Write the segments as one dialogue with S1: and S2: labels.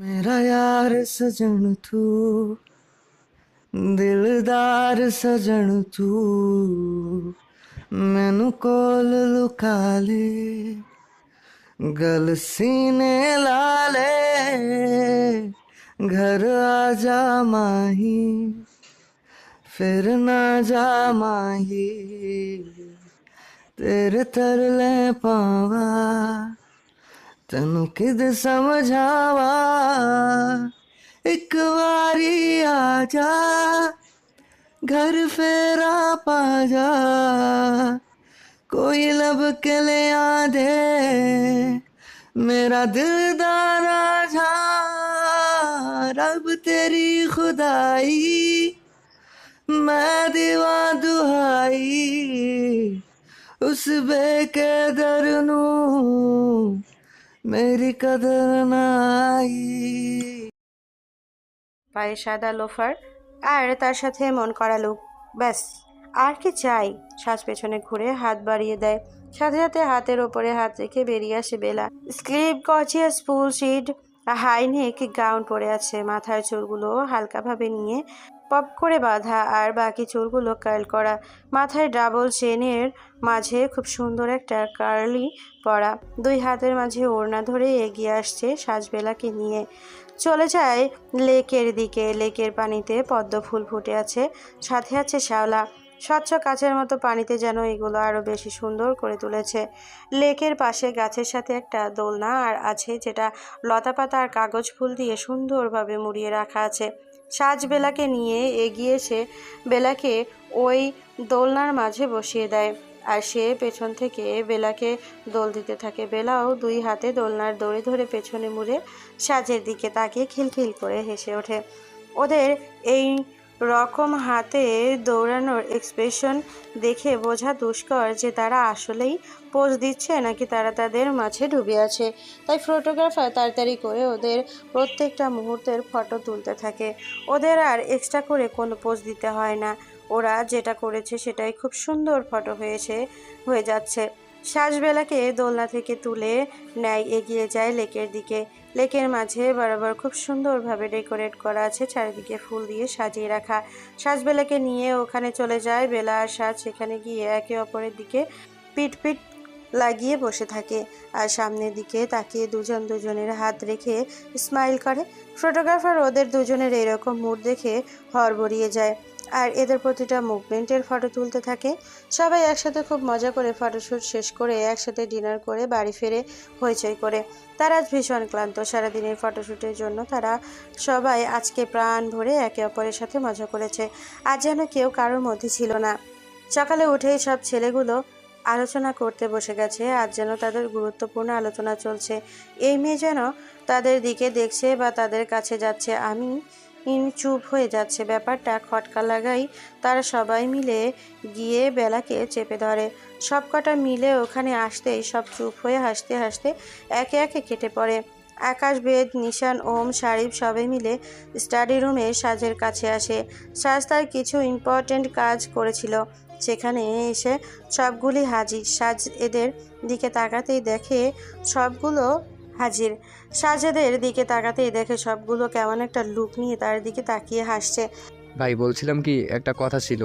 S1: ਮੇਰਾ ਯਾਰ ਸਜਣ ਤੂੰ, ਦਿਲਦਾਰ ਸਜਣ ਤੂੰ, ਮੈਨੂੰ ਕੋਲ ਲੁਕਾ ਲੈ। ਗਲ ਸੀਨੇ ਲਾ ਲੈ, ਘਰ ਆ ਜਾ ਮਾਹੀ, ਫਿਰ ਨਾ ਜਾ ਮਾਹੀ, ਤੇਰੇ ਤਰ ਲੈ ਪਾਵਾ। ਤੈਨੂੰ ਕਿਦ ਸਮਝਾਵਾ ਇੱਕ ਵਾਰੀ ਆ ਜਾ ਘਰ ਫੇਰਾ ਪਾ ਜਾ ਕੋਈ ਲੱਭ ਕੇ ਲਿਆ ਦੇ ਮੇਰਾ ਦਿਲ ਦਾ ਰਾਜਾ ਰੱਬ ਤੇਰੀ ਖੁਦਾਈ ਮੈਂ ਦੀਵਾ ਦੁਹਾਈ ਉਸ ਬੇਕਦਰ ਨੂੰ মেরি কদর নাই
S2: পায়ে সাদা লোফার, আর তার সাথে মন করা লুক ব্যাস, আর কি চাই? শ্বাস পেছনে ঘুরে হাত বাড়িয়ে দেয়। সাথে সাথে হাতের ওপরে হাত রেখে বেরিয়ে আসে Bela. Slip gorgeous full sheer high neck gown পরে আছে। মাথার চুলগুলো হালকাভাবে নিয়ে পপ করে বাঁধা আর বাকি চুলগুলো কার্ল করা। মাথায় ডাবল চেনের মাঝে খুব সুন্দর একটা কার্লি পরা। দুই হাতের মাঝে ওড়না ধরে এগিয়ে আসছে সাজবেলাকে নিয়ে। চলে যায় লেকের দিকে। লেকের পানিতে পদ্ম ফুল ফুটে আছে। সাথে আছে শ্যাওলা। স্বচ্ছ কাচের মতো পানিতে যেন এগুলো আরও বেশি সুন্দর করে তুলেছে। লেকের পাশে গাছের সাথে একটা দোলনা আর আছে যেটা লতাপাতা আর কাগজ ফুল দিয়ে সুন্দরভাবে মুড়িয়ে রাখা আছে। সাজ বেলাকে নিয়ে এগিয়ে সে বেলাকে ওই দোলনার মাঝে বসিয়ে দেয়। আর সে পেছন থেকে বেলাকে দোল দিতে থাকে। বেলাও দুই হাতে দোলনার দড়ি ধরে পেছনে মুড়ে সাজের দিকে তাকিয়ে খিলখিল করে হেসে ওঠে। ওদের এই রকম হাতে দৌড়ানোর এক্সপ্রেশন দেখে বোঝা দুষ্কর যে তারা আসলেই পোজ দিচ্ছে নাকি তারা তাদের মাঝে ডুবে আছে। তাই ফটোগ্রাফার তাড়াতাড়ি করে ওদের প্রত্যেকটা মুহূর্তের ফটো তুলতে থাকে। ওদের আর এক্সট্রা করে কোনো পোজ দিতে হয় না। ওরা যেটা করেছে সেটাই খুব সুন্দর ফটো হয়েছে, হয়ে যাচ্ছে। শ্বাসবেলাকে দোলনা থেকে তুলে নেয় এগিয়ে যায় লেকের দিকে। লেকের মাঝে বরাবর খুব সুন্দরভাবে ডেকোরেট করা আছে, চারিদিকে ফুল দিয়ে সাজিয়ে রাখা। সাজবেলাকে নিয়ে ওখানে চলে যায়, বেলা আর সাজ সেখানে গিয়ে একে অপরের দিকে পিট পিট লাগিয়ে বসে থাকে। আর সামনের দিকে তাকিয়ে দুজন দুজনের হাত রেখে স্মাইল করে। ফটোগ্রাফার ওদের দুজনের এরকম মুড দেখে হড়বড়িয়ে যায়। আর এদের প্রতিটা মুভমেন্টের ফটো তুলতে থাকে। সবাই একসাথে খুব মজা করে ফটোশ্যুট শেষ করে একসাথে ডিনার করে বাড়ি ফিরে হইচই করে। তারা আজ ভীষণ ক্লান্ত। সারাদিনের ফটোশ্যুটের জন্য তারা সবাই আজকে প্রাণ ভরে একে অপরের সাথে মজা করেছে। আর যেন কেউ কারোর মধ্যে ছিল না। সকালে উঠেই সব ছেলেগুলো আলোচনা করতে বসে গেছে। আজ যেন তাদের গুরুত্বপূর্ণ আলোচনা চলছে। এই মেয়ে যেন তাদের দিকে দেখছে বা তাদের কাছে যাচ্ছে। আমি ইন চুপ হয়ে যাচ্ছে ব্যাপারটা খটকা লাগাই তারা সবাই মিলে গিয়ে বেলাকে চেপে ধরে। সব কটা মিলে ওখানে আসতেই সব চুপ হয়ে হাসতে হাসতে একে একে কেটে পড়ে। আকাশ বেদ, নিশান, ওম, শারিফ সবাই মিলে স্টাডি রুমে সাজের কাছে আসে। সাজ তার কিছু ইম্পর্ট্যান্ট কাজ করেছিল। সেখানে এসে সবগুলি হাজির। সাজ এদের দিকে তাকাতেই দেখে সবগুলো হাজির। সাজেদের দিকে তাকাতেই দেখে সবগুলো কেমন একটা লুক নিয়ে তার দিকে তাকিয়ে হাসছে।
S3: ভাই বলছিলাম কি একটা কথা ছিল।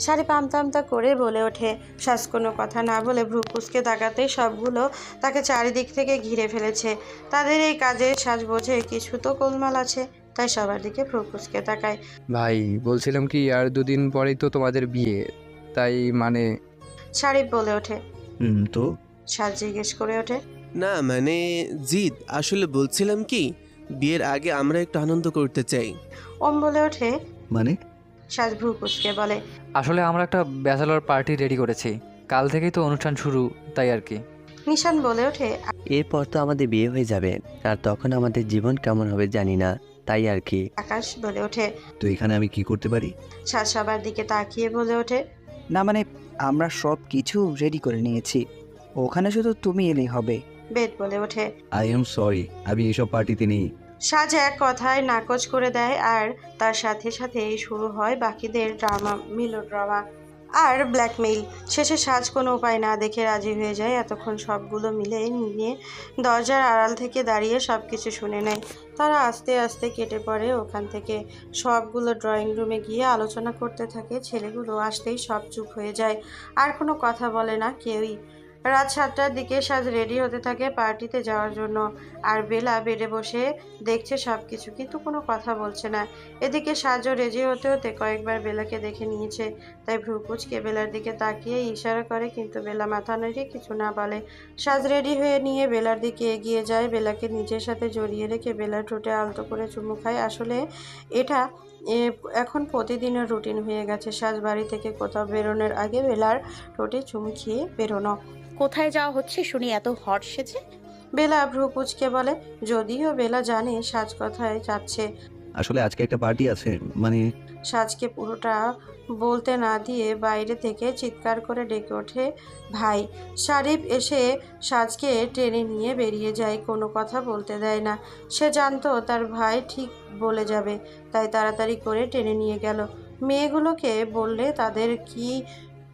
S2: শাড়ি পামতা আমতা করে বলে ওঠে। শ্বাস কোনো কথা না বলে ভ্রু কুচকে তাকাতেই সবগুলো তাকে চারিদিক থেকে ঘিরে ফেলেছে। তাদের এই কাজে সাজ বোঝে কিছু তো গোলমাল আছে তাই সবার দিকে ভ্রু কুচকে তাকায়।
S3: ভাই বলছিলাম কি আর দুদিন পরেই তো তোমাদের বিয়ে তাই মানে
S2: শাড়ি বলে ওঠে।
S1: হুম তো?
S2: সাজ জিজ্ঞেস করে ওঠে।
S4: না মানে জিদ আসলে বলছিলাম কি বিয়ের আগে আমরা একটু আনন্দ করতে চাই।
S2: ওম বলে ওঠে।
S1: মানে?
S2: সাজ ভ্রু কুচকে বলে
S5: আসলে আমরা একটা ব্যাচেলর পার্টি রেডি করেছি। কাল থেকেই তো অনুষ্ঠান শুরু তাই আর কি।
S2: নিশান বলে ওঠে
S6: এরপর তো আমাদের বিয়ে হয়ে যাবে আর তখন আমাদের জীবন কেমন হবে জানি না তাই আর কি।
S2: আকাশ বলে ওঠে
S1: তো এখানে আমি কি করতে পারি?
S2: সাজ সবার দিকে তাকিয়ে বলে ওঠে।
S7: না মানে আমরা সব কিছু রেডি করে নিয়েছি। ওখানে শুধু তুমি এলেই হবে।
S2: বেদ বলে ওঠে।
S1: আই এম সরি আমি এইসব পার্টিতে নেই।
S2: সাজ এক কথায় নাকচ করে দেয় আর তার সাথে সাথে শুরু হয় বাকিদের ড্রামা মিলো ড্রামা আর ব্ল্যাকমেইল শেষে সাজ কোনো উপায় না দেখে রাজি হয়ে যায় এতক্ষণ সবগুলো মিলে নিয়ে দরজার আড়াল থেকে দাঁড়িয়ে সব কিছু শুনে নেয়। তারা আস্তে আস্তে কেটে পড়ে ওখান থেকে। সবগুলো ড্রয়িং রুমে গিয়ে আলোচনা করতে থাকে ছেলেগুলো আসতেই সব চুপ হয়ে যায়। আর কোনো কথা বলে না কেউই। রাত সাতটার দিকে সাজ রেডি হতে থাকে পার্টিতে যাওয়ার জন্য। আর বেলা বেডে বসে দেখছে সব কিছু কিন্তু কোনো কথা বলছে না। এদিকে সাজও রেডি হতে হতে কয়েকবার বেলাকে দেখে নিয়েছে। তাই ভ্রুকুচকে বেলার দিকে তাকিয়ে ইশারা করে, কিন্তু বেলা মাথা নেড়ে কিছু না বলে। সাজ রেডি হয়ে নিয়ে বেলার দিকে এগিয়ে যায়। বেলাকে নিজের সাথে জড়িয়ে রেখে বেলার ঠোঁটে আলতো করে চুমু খায়। আসলে এটা এখন প্রতিদিনের রুটিন হয়ে গেছে। সাজ বাড়ি থেকে কোথাও বেরোনোর আগে বেলার ঠোঁটে চুমু খেয়ে বেরোনো।
S8: কোথায় যাওয়া হচ্ছে শুনি এত হট সেজে?
S2: বেলা ভ্রুকুচকে বলে যদিও বেলা জানে সাজ কথায় যাচ্ছে।
S1: আসলে আজকে একটা পার্টি আছে মানে
S2: সাজকে পুরোটা বলতে না দিয়ে বাইরে থেকে চিৎকার করে ডেকে ওঠে ভাই। শারিফ এসে সাজকে টেনে নিয়ে বেরিয়ে যায় কোনো কথা বলতে দেয় না। সে জানতো তার ভাই ঠিক বলে যাবে তাই তাড়াতাড়ি করে টেনে নিয়ে গেল। মেয়েগুলোকে বললে তাদের কি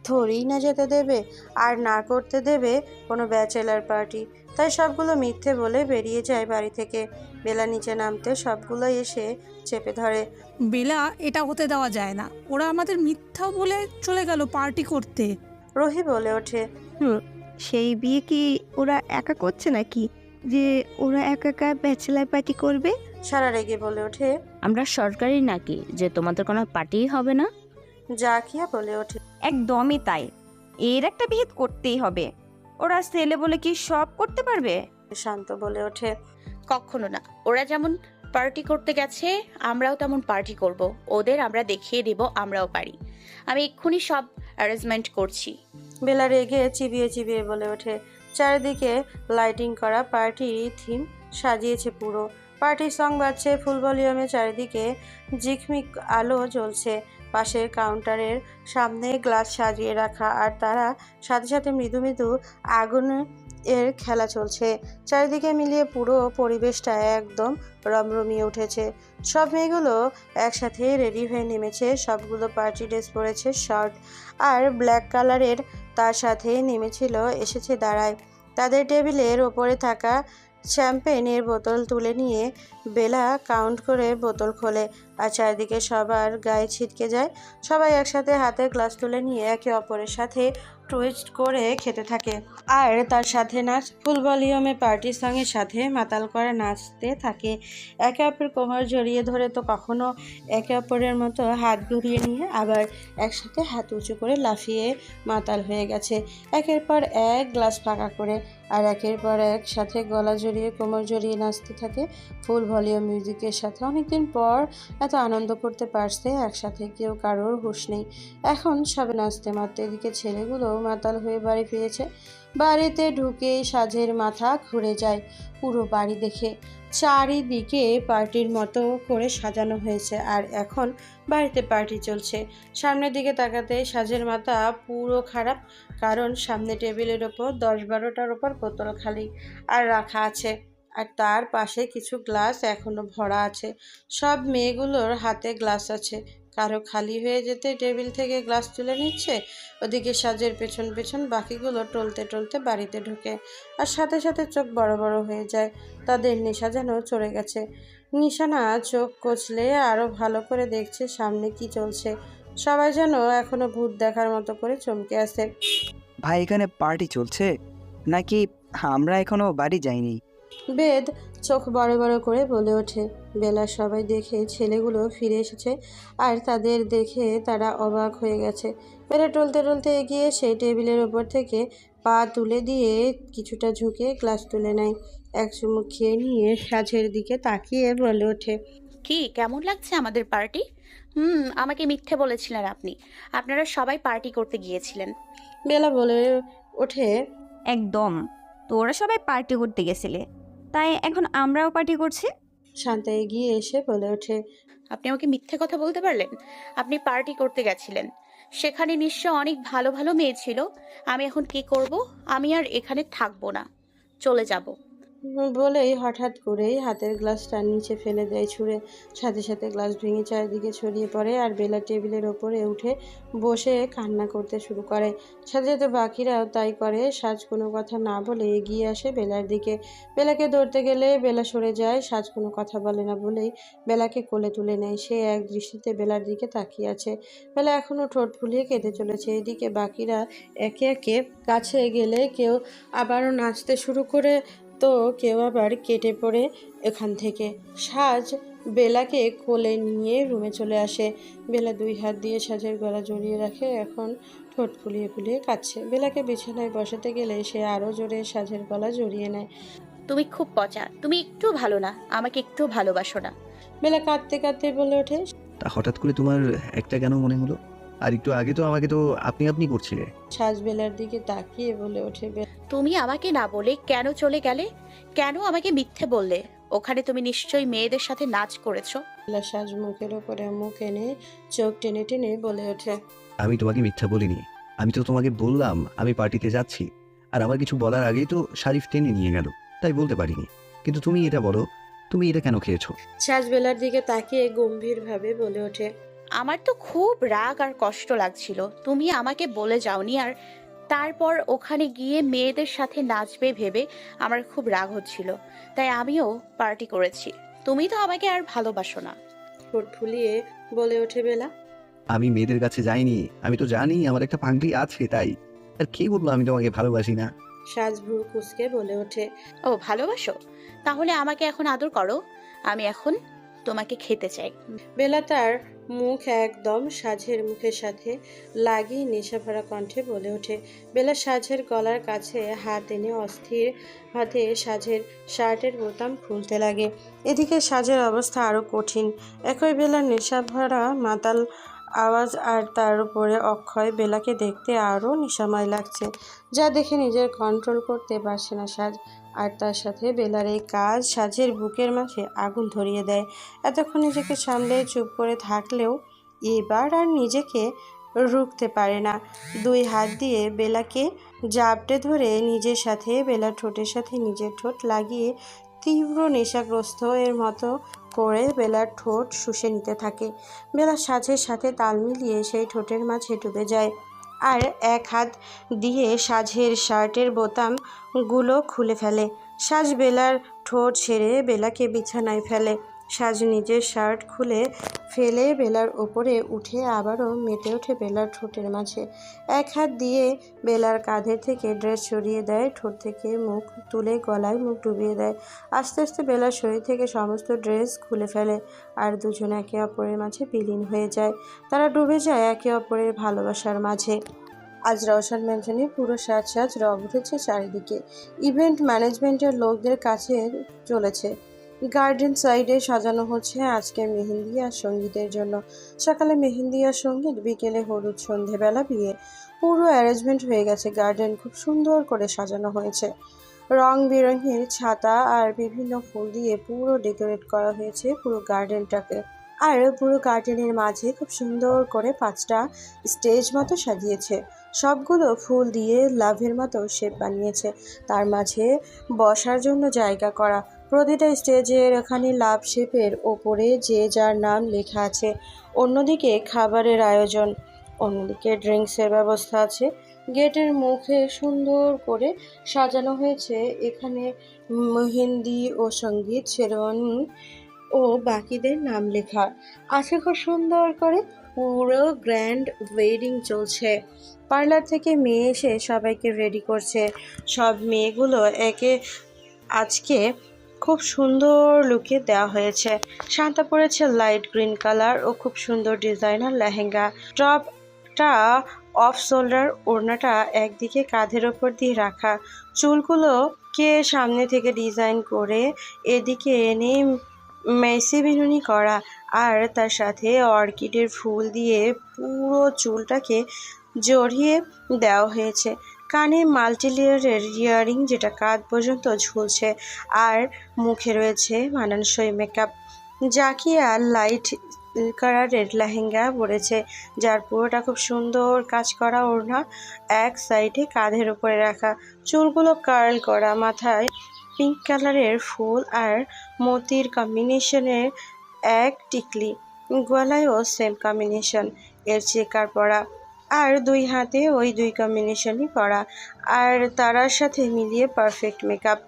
S2: থরেই না যেতে দেবে আর না করতে দেবে কোনো ব্যাচেলার পার্টি। তাই সবগুলো মিথ্যে বলে বেরিয়ে যায় বাড়ি থেকে। বেলা নিচে নামতে সবগুলো এসে চেপে ধরে।
S9: বেলা এটা হতে দেওয়া যায় না। ওরা আমাদের মিথ্যা বলে চলে গেল পার্টি করতে।
S2: রোহি বলে ওঠে হুম
S10: সেই বিয়ে কি ওরা একা করছে নাকি? যে ওরা একা একা ব্যাচেলার পার্টি করবে?
S2: সারা রেগে বলে ওঠে।
S8: আমরা সরকারি নাকি যে তোমাদের কোনো পার্টিই হবে না?
S2: জাকিয়া বলে ওঠে
S10: একদমই তাই। এর একটা বিহিত করতেই হবে। ওরা ছেলে বলে কি সব করতে পারবে?
S2: শান্ত বলে ওঠে।
S8: কখনো না। ওরা যেমন পার্টি করতে গেছে আমরাও তেমন পার্টি করব। ওদের আমরা দেখিয়ে দেব আমরাও পারি। আমি এক্ষুনি সব অ্যারেঞ্জমেন্ট করছি।
S2: বেলা রেগে চিবিয়ে চিবিয়ে বলে ওঠে। চারিদিকে লাইটিং করা পার্টি থিম সাজিয়েছে পুরো। পার্টি সং বাজছে ফুল ভলিউমে চারিদিকে ঝিকমিক আলো জ্বলছে। পাশের কাউন্টারের সামনে গ্লাস সাজিয়ে রাখা আর তারা সাথে সাথে মৃদু মৃদু আগুন এর খেলা চলছে। চারিদিকে মিলিয়ে পুরো পরিবেশটা একদম রমরমিয়ে উঠেছে। সব মেয়েগুলো একসাথে রেডি হয়ে নেমেছে। সবগুলো পার্টি ড্রেস পরেছে, শর্ট আর ব্ল্যাক কালারের তার সাথে নেমেছিল, এসেছে দাঁড়ায়। তাদের টেবিলের ওপরে থাকা শ্যাম্পেনের বোতল তুলে নিয়ে বেলা কাউন্ট করে বোতল খোলে আর চারিদিকে সবার গায়ে ছিটকে যায়। সবাই একসাথে হাতে গ্লাস তুলে নিয়ে একে অপরের সাথে টুইস্ট করে খেতে থাকে। আর তার সাথে নাচ ফুল ভলিউমে পার্টির সঙ্গে সাথে মাতাল করে নাচতে থাকে। একে অপরের কোমর জড়িয়ে ধরে তো কখনো একে অপরের মতো হাত ঘুরিয়ে নিয়ে আবার একসাথে হাত উঁচু করে লাফিয়ে মাতাল হয়ে গেছে। একের পর এক গ্লাস ফাঁকা করে আর একের পর এক সাথে গলা জড়িয়ে, কোমর জড়িয়ে নাচতে থাকে। ফুল ভলিউম মিউজিকের সাথে অনেকদিন পর এত আনন্দ করতে পারছে একসাথে, কেউ কারোর হুশ নেই। এখন সবে নাচতে মারতে এদিকে ছেলেগুলো মাতাল হয়ে বাড়ি ফিরেছে। বাড়িতে ঢুকেই সাজের মাথা ঘুরে যায় পুরো বাড়ি দেখে। চারিদিকে পার্টির মতো করে সাজানো হয়েছে আর এখন বাড়িতে পার্টি চলছে। সামনের দিকে তাকাতে সাজের মাথা পুরো খারাপ, কারণ সামনে টেবিলের ওপর দশ বারোটার ওপর বোতল খালি আর রাখা আছে। আর তার পাশে কিছু গ্লাস এখনও ভরা আছে। সব মেয়েগুলোর হাতে গ্লাস আছে। কারও খালি হয়ে যেতে টেবিল থেকে গ্লাস তুলে নিচ্ছে ওদিকে সাজের পেছন পেছন বাকিগুলো টলতে টলতে বাড়িতে ঢুকে আর সাথে সাথে চোখ বড় বড় হয়ে যায়। তাদের নেশা যেন চড়ে গেছে। নিশানা চোখ কচলে আরও ভালো করে দেখছে সামনে কি চলছে। সবাই যেন এখনও ভূত দেখার মতো করে চমকে আছে।
S7: ভাই এখানে পার্টি চলছে? নাকি আমরা এখনও বাড়ি যাইনি?
S2: বেদ চোখ বড় বড় করে বলে ওঠে। বেলা সবাই দেখে ছেলেগুলো ফিরে এসেছে আর তাদের দেখে তারা অবাক হয়ে গেছে। বেলা টলতে টলতে এগিয়ে সেই টেবিলের ওপর থেকে পা তুলে দিয়ে কিছুটা ঝুঁকে গ্লাস তুলে নেয়। এক চুমুক খেয়ে নিয়ে সাজের দিকে তাকিয়ে বলে ওঠে
S8: কি কেমন লাগছে আমাদের পার্টি? হুম আমাকে মিথ্যে বলেছিলেন আপনি। আপনারা সবাই পার্টি করতে গিয়েছিলেন।
S2: বেলা বলে ওঠে
S10: একদম তোরা সবাই পার্টি করতে গেছিলে। তাই এখন আমরাও পার্টি করছি।
S2: শান্তা এগিয়ে এসে বলে ওঠে
S8: আপনি আমাকে মিথ্যে কথা বলতে পারলেন? আপনি পার্টি করতে গেছিলেন। সেখানে নিশ্চয় অনেক ভালো ভালো মেয়ে ছিল। আমি এখন কি করব? আমি আর এখানে থাকব না। চলে যাব।
S2: বলেই হঠাৎ করেই হাতের গ্লাসটা নিচে ফেলে দেয়, ছুঁড়ে। সাথে সাথে গ্লাস ভেঙে চারিদিকে ছড়িয়ে পড়ে আর বেলা টেবিলের ওপরে উঠে বসে কান্না করতে শুরু করে। সাথে সাথে বাকিরাও তাই করে, সাজ কোনো কথা না বলে এগিয়ে আসে বেলার দিকে। বেলাকে ধরতে গেলে বেলা সরে যায়, সাজ কোনো কথা বলে না বলেই বেলাকে কোলে তুলে নেয়। সে এক দৃষ্টিতে বেলার দিকে তাকিয়ে আছে। বেলা এখনও ঠোঁট ফুলিয়ে কেঁদে চলেছে। এদিকে বাকিরা একে একে কাছে গেলে কেউ আবারও নাচতে শুরু করে তো কেউ আবার কেটে পড়ে এখান থেকে। সাজ বেলাকে কোলে নিয়ে রুমে চলে আসে। বেলা দুই হাত দিয়ে সাজের গলা জড়িয়ে রাখে এখন ঠোঁট ফুলিয়ে ফুলিয়ে কাচ্ছে বেলাকে বিছানায় বসাতে গেলে সে আরও জোরে সাজের গলা জড়িয়ে নেয়।
S8: তুমি খুব পচা তুমি একটু ভালো না আমাকে একটু ভালোবাসো না।
S2: বেলা কাঁদতে কাঁদতে বলে ওঠে।
S1: তা হঠাৎ করে তোমার একটা কেন মনে হলো? আর একটু আগে তো আমাকে তো আপনি আপনি করছিলে
S2: সাজ বেলার দিকে তাকিয়ে বলে ওঠে
S8: তুমি আমাকে না বলে কেন চলে গেলে? কেন আমাকে মিথ্যে বললে? ওখানে তুমি নিশ্চয়ই মেয়েদের সাথে নাচ করেছ।
S2: সাজ মুখের ওপরে মুখ এনে চোখ টেনে টেনে বলে ওঠে
S1: আমি তোমাকে মিথ্যা বলিনি। আমি তো তোমাকে বললাম আমি পার্টিতে যাচ্ছি। আর আমার কিছু বলার আগেই তো শারিফ টেনে নিয়ে গেল তাই বলতে পারিনি। কিন্তু তুমি এটা বলো তুমি এটা কেন খেয়েছো?
S2: সাজ বেলার দিকে তাকিয়ে গম্ভীরভাবে বলে ওঠে
S8: আমার তো খুব রাগ আর কষ্ট লাগছিল। তুমি আমাকে বলে যাওনি আর তারপর ওখানে গিয়ে মেয়েদের সাথে নাচবে ভেবে আমার খুব রাগ হচ্ছিল। তাই আমিও পার্টি করেছি। তুমি তো আমাকে আর ভালোবাসো না।
S2: ঠোঁট ফুলিয়ে বলে ওঠে বেলা।
S1: আমি মেয়েদের কাছে যাইনি। আমি তো জানি আমার একটা পাগলি আছে তাই। আর কে বলল আমি তোমাকে ভালোবাসি না?
S2: সাজ ভ্রু কুসকে বলে ওঠে।
S8: ও ভালোবাসো? তাহলে আমাকে এখন আদর করো। আমি এখন তোমাকে খেতে চাই।
S2: বেলা তার মুখ একদম সাজের মুখের সাথে লাগিয়ে নেশা ভরা কণ্ঠে বলে ওঠে। বেলা সাজের গলার কাছে হাত এনে অস্থির হাতে সাজের শার্টের বোতাম খুলতে লাগে। এদিকে সাজের অবস্থা আরও কঠিন। একই বেলা নেশা ভরা মাতাল আওয়াজ আর তার উপরে অক্ষয় বেলাকে দেখতে আরও নেশাময় লাগছে। যা দেখে নিজের কন্ট্রোল করতে পারছে না সাজ। আর তার সাথে বেলার এই কাজ সাজের বুকের মাঝে আগুন ধরিয়ে দেয়। এতক্ষণ নিজেকে সামলে চুপ করে থাকলেও এবার আর নিজেকে রুখতে পারে না। দুই হাত দিয়ে বেলাকে জাপটে ধরে নিজের সাথে বেলার ঠোঁটের সাথে নিজের ঠোঁট লাগিয়ে তীব্র নেশাগ্রস্ত এর মতো করে বেলার ঠোঁট শুষে নিতে থাকে। বেলা সাজের সাথে তাল মিলিয়ে সেই ঠোঁটের মাঝে ডুবে যায়। আর এক হাত দিয়ে সাজের শার্টের বোতামগুলো খুলে ফেলে। সাজ বেলার ঠোঁট ছেড়ে বেলাকে বিছানায় ফেলে। সাজ নিজের শার্ট খুলে ফেলে বেলার ওপরে উঠে আবারও মেতে ওঠে বেলার ঠোঁটের মাঝে। এক হাত দিয়ে বেলার কাঁধের থেকে ড্রেস সরিয়ে দেয়, ঠোঁট থেকে মুখ তুলে গলায় মুখ ডুবিয়ে দেয়। আস্তে আস্তে বেলার শরীর থেকে সমস্ত ড্রেস খুলে ফেলে আর দুজন একে অপরের মাঝে বিলীন হয়ে যায়। তারা ডুবে যায় একে অপরের ভালোবাসার মাঝে। আজ রওশন ম্যানশনে পুরো সাজ সাজ রব উঠেছে চারিদিকে। ইভেন্ট ম্যানেজমেন্টের লোকদের কাছে চলেছে। গার্ডেন সাইডে সাজানো হচ্ছে আজকের মেহেন্দি আর সঙ্গীতের জন্য। সকালে মেহেন্দি আর সংগীত, বিকেলে হলুদ সন্ধেবেলা বিয়ে। পুরো অ্যারেঞ্জমেন্ট হয়ে গেছে, গার্ডেন খুব সুন্দর করে সাজানো হয়েছে। রং বেরঙের ছাতা আর বিভিন্ন ফুল দিয়ে পুরো ডেকোরেট করা হয়েছে পুরো গার্ডেনটাকে। আর পুরো গার্ডেনের মাঝে খুব সুন্দর করে পাঁচটা স্টেজ মতো সাজিয়েছে। সবগুলো ফুল দিয়ে লাভের মতো শেপ বানিয়েছে। তার মাঝে বসার জন্য জায়গা করা প্রতিটা স্টেজের এখানে লাভ শেপের ওপরে যে যার নাম লেখা আছে। অন্যদিকে খাবারের আয়োজন, অন্যদিকে ড্রিঙ্কসের ব্যবস্থা আছে। গেটের মুখে সুন্দর করে সাজানো হয়েছে। এখানে মেহেন্দি ও সংগীত, শেরওয়ানি ও বাকিদের নাম লেখা। আছে খুব সুন্দর করে পুরো গ্র্যান্ড ওয়েডিং চলছে। পার্লার থেকে মেয়ে এসে সবাইকে রেডি করছে। সব মেয়েগুলো একে আজকে খুব সুন্দর লুকে দেওয়া হয়েছে। শান্তা পরেছে লাইট গ্রিন কালার ও খুব সুন্দর ডিজাইনার লেহেঙ্গা। টপটা অফ শোল্ডার ওড়নাটা একদিকে কাঁধের ওপর দিয়ে রাখা। চুলগুলোকে সামনে থেকে ডিজাইন করে এদিকে এনে মেসি বিনুনি করা আর তার সাথে অর্কিডের ফুল দিয়ে পুরো চুলটাকে জড়িয়ে দেওয়া হয়েছে। কানে মাল্টি লেয়ারের ইয়ারিং যেটা কাঁধ পর্যন্ত ঝুলছে আর মুখে রয়েছে মানানসই মেকআপ জাকিয়া লাইট কালারের লেহেঙ্গা পরেছে, যার পুরোটা খুব সুন্দর কাজ করা ওড়না, এক সাইডে কাঁধের উপরে রাখা। চুলগুলো কার্ল করা, মাথায় পিঙ্ক কালারের ফুল আর মতির কম্বিনেশনের এক টিকলি। গলায়ও সেম কম্বিনেশন এর চেকার পরা। আর দুই হাতে ওই দুই কম্বিনেশনই করা। আর তারার সাথে মিলিয়ে পারফেক্ট মেকআপ